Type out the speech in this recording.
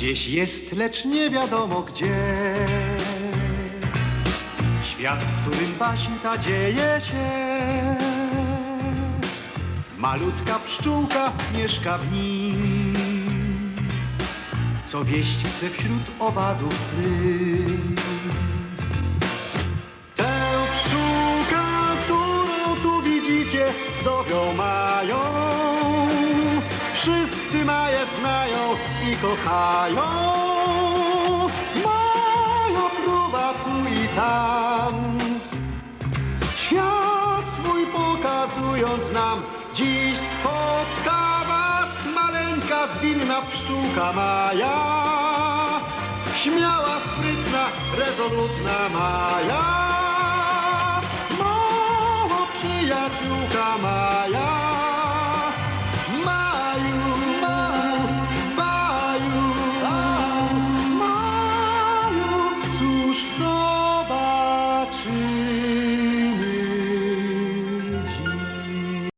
Gdzieś jest, lecz nie wiadomo gdzie. Świat, w którym baśnka dzieje się. Malutka pszczółka mieszka w nim. Co wieść chce wśród owadów ryb. Tę pszczółkę, którą tu widzicie, zowią mają. Wszyscy znają i kochają. Mają próba tu i tam. Świat swój pokazując nam, dziś spotka was maleńka, zwinna pszczółka Maja. Śmiała, sprytna, rezolutna Maja. Mała przyjaciółka Maja. she's